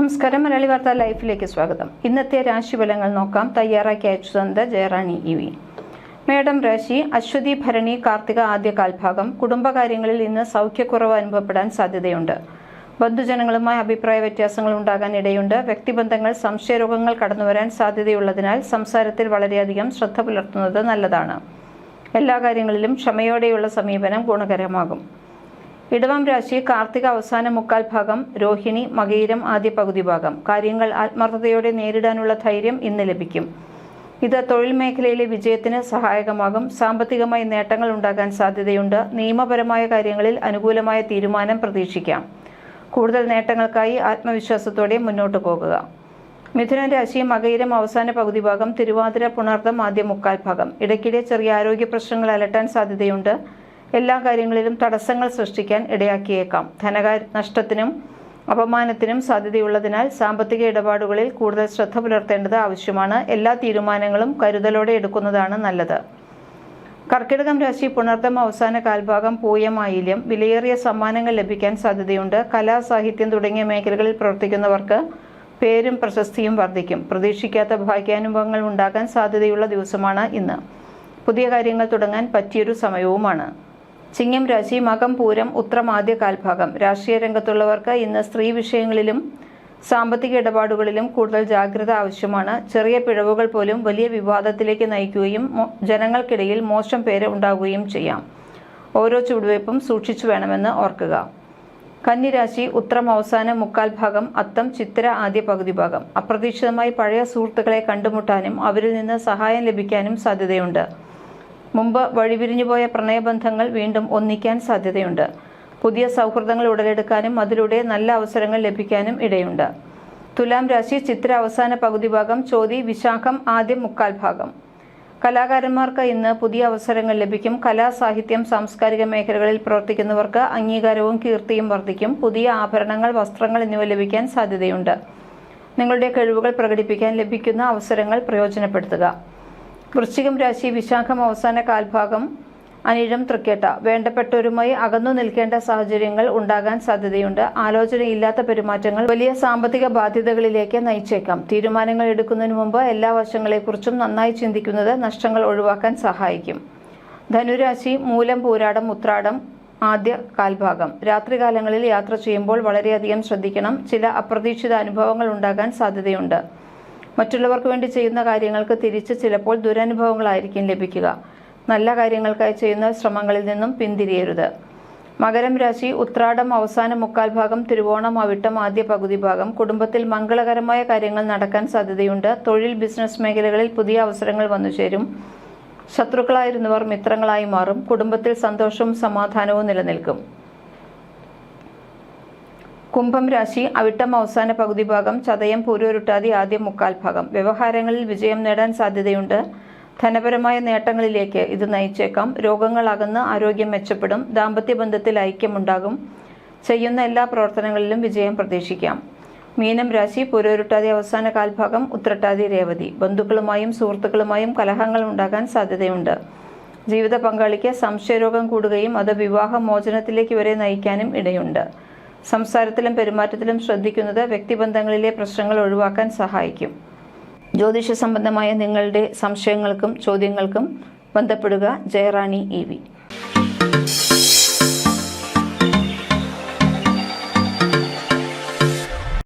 നമസ്കാരം. മലയാളി വാർത്ത ലൈഫിലേക്ക് സ്വാഗതം. ഇന്നത്തെ രാശിഫലങ്ങൾ നോക്കാം. തയ്യാറാക്കി അയച്ചു തന്നത് ജയറാണി ഇ വി. മേഡം രാശി അശ്വതി ഭരണി കാർത്തിക ആദ്യ കാൽഭാഗം. കുടുംബകാര്യങ്ങളിൽ ഇന്ന് സൗഖ്യക്കുറവ് അനുഭവപ്പെടാൻ സാധ്യതയുണ്ട്. ബന്ധുജനങ്ങളുമായി അഭിപ്രായ വ്യത്യാസങ്ങൾ ഉണ്ടാകാൻ ഇടയുണ്ട്. വ്യക്തിബന്ധങ്ങൾ സംശയരോഗങ്ങൾ കടന്നുവരാൻ സാധ്യതയുള്ളതിനാൽ സംസാരത്തിൽ വളരെയധികം ശ്രദ്ധ പുലർത്തുന്നത് നല്ലതാണ്. എല്ലാ കാര്യങ്ങളിലും ക്ഷമയോടെയുള്ള സമീപനം ഗുണകരമാകും. ഇടവം രാശി കാർത്തിക അവസാന മുക്കാൽ ഭാഗം രോഹിണി മകയിരം ആദ്യ പകുതി ഭാഗം. കാര്യങ്ങൾ ആത്മാർത്ഥതയോടെ നേരിടാനുള്ള ധൈര്യം ഇന്ന് ലഭിക്കും. ഇത് തൊഴിൽ മേഖലയിലെ വിജയത്തിന് സഹായകമാകും. സാമ്പത്തികമായി നേട്ടങ്ങൾ ഉണ്ടാകാൻ സാധ്യതയുണ്ട്. നിയമപരമായ കാര്യങ്ങളിൽ അനുകൂലമായ തീരുമാനം പ്രതീക്ഷിക്കാം. കൂടുതൽ നേട്ടങ്ങൾക്കായി ആത്മവിശ്വാസത്തോടെ മുന്നോട്ട് പോകുക. മിഥുന രാശി മകയിരം അവസാന പകുതി ഭാഗം തിരുവാതിര പുണർത്തം ആദ്യ മുക്കാൽ ഭാഗം. ഇടയ്ക്കിടെ ചെറിയ ആരോഗ്യ പ്രശ്നങ്ങൾ അലട്ടാൻ സാധ്യതയുണ്ട്. എല്ലാ കാര്യങ്ങളിലും തടസ്സങ്ങൾ സൃഷ്ടിക്കാൻ ഇടയാക്കിയേക്കാം. ധനകാര്യ നഷ്ടത്തിനും അപമാനത്തിനും സാധ്യതയുള്ളതിനാൽ സാമ്പത്തിക ഇടപാടുകളിൽ കൂടുതൽ ശ്രദ്ധ പുലർത്തേണ്ടത് ആവശ്യമാണ്. എല്ലാ തീരുമാനങ്ങളും കരുതലോടെ എടുക്കുന്നതാണ് നല്ലത്. കർക്കിടകം രാശി പുണർദം അവസാന കാൽഭാഗം പൂയമായില്യം വിലയേറിയ സമ്മാനങ്ങൾ ലഭിക്കാൻ സാധ്യതയുണ്ട്. കലാ സാഹിത്യം തുടങ്ങിയ മേഖലകളിൽ പ്രവർത്തിക്കുന്നവർക്ക് പേരും പ്രശസ്തിയും വർദ്ധിക്കും. പ്രതീക്ഷിക്കാത്ത ഭാഗ്യാനുഭവങ്ങൾ ഉണ്ടാകാൻ സാധ്യതയുള്ള ദിവസമാണ് ഇന്ന്. പുതിയ കാര്യങ്ങൾ തുടങ്ങാൻ പറ്റിയൊരു സമയവുമാണ്. ചിങ്ങം രാശി മകം പൂരം ഉത്രം ആദ്യ കാൽഭാഗം. രാഷ്ട്രീയ രംഗത്തുള്ളവർക്ക് ഇന്ന് സ്ത്രീ വിഷയങ്ങളിലും സാമ്പത്തിക ഇടപാടുകളിലും കൂടുതൽ ജാഗ്രത ആവശ്യമാണ്. ചെറിയ പിഴവുകൾ പോലും വലിയ വിവാദത്തിലേക്ക് നയിക്കുകയും ജനങ്ങൾക്കിടയിൽ മോശം പേര് ഉണ്ടാവുകയും ചെയ്യാം. ഓരോ ചുവടുവയ്പും സൂക്ഷിച്ചു വേണമെന്ന് ഓർക്കുക. കന്നിരാശി ഉത്രം അവസാന മുക്കാൽ ഭാഗം അത്തം ചിത്ര ആദ്യ പകുതി ഭാഗം. അപ്രതീക്ഷിതമായി പഴയ സുഹൃത്തുക്കളെ കണ്ടുമുട്ടാനും അവരിൽ നിന്ന് സഹായം ലഭിക്കാനും സാധ്യതയുണ്ട്. മുമ്പ് വഴിപിരിഞ്ഞുപോയ പ്രണയബന്ധങ്ങൾ വീണ്ടും ഒന്നിക്കാൻ സാധ്യതയുണ്ട്. പുതിയ സൗഹൃദങ്ങൾ ഉടലെടുക്കാനും അതിലൂടെ നല്ല അവസരങ്ങൾ ലഭിക്കാനും ഇടയുണ്ട്. തുലാം രാശി ചിത്ര അവസാന പകുതി ഭാഗം ചോതി വിശാഖം ആദ്യം മുക്കാൽ ഭാഗം. കലാകാരന്മാർക്ക് ഇന്ന് പുതിയ അവസരങ്ങൾ ലഭിക്കും. കലാസാഹിത്യം സാംസ്കാരിക മേഖലകളിൽ പ്രവർത്തിക്കുന്നവർക്ക് അംഗീകാരവും കീർത്തിയും വർദ്ധിക്കും. പുതിയ ആഭരണങ്ങൾ വസ്ത്രങ്ങൾ എന്നിവ ലഭിക്കാൻ സാധ്യതയുണ്ട്. നിങ്ങളുടെ കഴിവുകൾ പ്രകടിപ്പിക്കാൻ ലഭിക്കുന്ന അവസരങ്ങൾ പ്രയോജനപ്പെടുത്തുക. വൃശ്ചികം രാശി വിശാഖം അവസാന കാൽഭാഗം അനിഴം തൃക്കേട്ട. വേണ്ടപ്പെട്ടവരുമായി അകന്നു നിൽക്കേണ്ട സാഹചര്യങ്ങൾ ഉണ്ടാകാൻ സാധ്യതയുണ്ട്. ആലോചനയില്ലാത്ത പെരുമാറ്റങ്ങൾ വലിയ സാമ്പത്തിക ബാധ്യതകളിലേക്ക് നയിച്ചേക്കാം. തീരുമാനങ്ങൾ എടുക്കുന്നതിന് മുമ്പ് എല്ലാ വശങ്ങളെക്കുറിച്ചും നന്നായി ചിന്തിക്കുന്നത് നഷ്ടങ്ങൾ ഒഴിവാക്കാൻ സഹായിക്കും. ധനുരാശി മൂലം പൂരാടം ഉത്രാടം ആദ്യ കാൽഭാഗം. രാത്രികാലങ്ങളിൽ യാത്ര ചെയ്യുമ്പോൾ വളരെയധികം ശ്രദ്ധിക്കണം. ചില അപ്രതീക്ഷിത അനുഭവങ്ങൾ ഉണ്ടാകാൻ സാധ്യതയുണ്ട്. മറ്റുള്ളവർക്ക് വേണ്ടി ചെയ്യുന്ന കാര്യങ്ങൾക്ക് തിരിച്ച് ചിലപ്പോൾ ദുരനുഭവങ്ങളായിരിക്കും ലഭിക്കുക. നല്ല കാര്യങ്ങൾക്കായി ചെയ്യുന്ന ശ്രമങ്ങളിൽ നിന്നും പിന്തിരിയരുത്. മകരം രാശി ഉത്രാടം അവസാന മുക്കാൽ ഭാഗം തിരുവോണം അവിട്ടം ആദ്യ പകുതി ഭാഗം കുടുംബത്തിൽ മംഗളകരമായ കാര്യങ്ങൾ നടക്കാൻ സാധ്യതയുണ്ട്. തൊഴിൽ ബിസിനസ് മേഖലകളിൽ പുതിയ അവസരങ്ങൾ വന്നു ചേരും. ശത്രുക്കളായിരുന്നവർ മിത്രങ്ങളായി മാറും. കുടുംബത്തിൽ സന്തോഷവും സമാധാനവും നിലനിൽക്കും. കുംഭം രാശി അവിട്ടം അവസാന പകുതി ഭാഗം ചതയം പൂരോരുട്ടാതി ആദ്യ മുക്കാൽ ഭാഗം. വ്യവഹാരങ്ങളിൽ വിജയം നേടാൻ സാധ്യതയുണ്ട്. ധനപരമായ നേട്ടങ്ങളിലേക്ക് ഇത് നയിച്ചേക്കാം. രോഗങ്ങളകന്ന് ആരോഗ്യം മെച്ചപ്പെടും. ദാമ്പത്യ ബന്ധത്തിൽ ഐക്യമുണ്ടാകും. ചെയ്യുന്ന എല്ലാ പ്രവർത്തനങ്ങളിലും വിജയം പ്രതീക്ഷിക്കാം. മീനം രാശി പുരോരുട്ടാതി അവസാന കാൽഭാഗം ഉത്രട്ടാതി രേവതി. ബന്ധുക്കളുമായും സുഹൃത്തുക്കളുമായും കലഹങ്ങൾ ഉണ്ടാകാൻ സാധ്യതയുണ്ട്. ജീവിത പങ്കാളിക്ക് സംശയരോഗം കൂടുകയും അത് വിവാഹ മോചനത്തിലേക്ക് വരെ നയിക്കാനും ഇടയുണ്ട്. സംസാരത്തിലും പെരുമാറ്റത്തിലും ശ്രദ്ധിക്കുന്നത് വ്യക്തിബന്ധങ്ങളിലെ പ്രശ്നങ്ങൾ ഒഴിവാക്കാൻ സഹായിക്കും. ജ്യോതിഷ സംബന്ധമായ നിങ്ങളുടെ സംശയങ്ങൾക്കും ചോദ്യങ്ങൾക്കും ബന്ധപ്പെടുക. ജയറാണി ഇ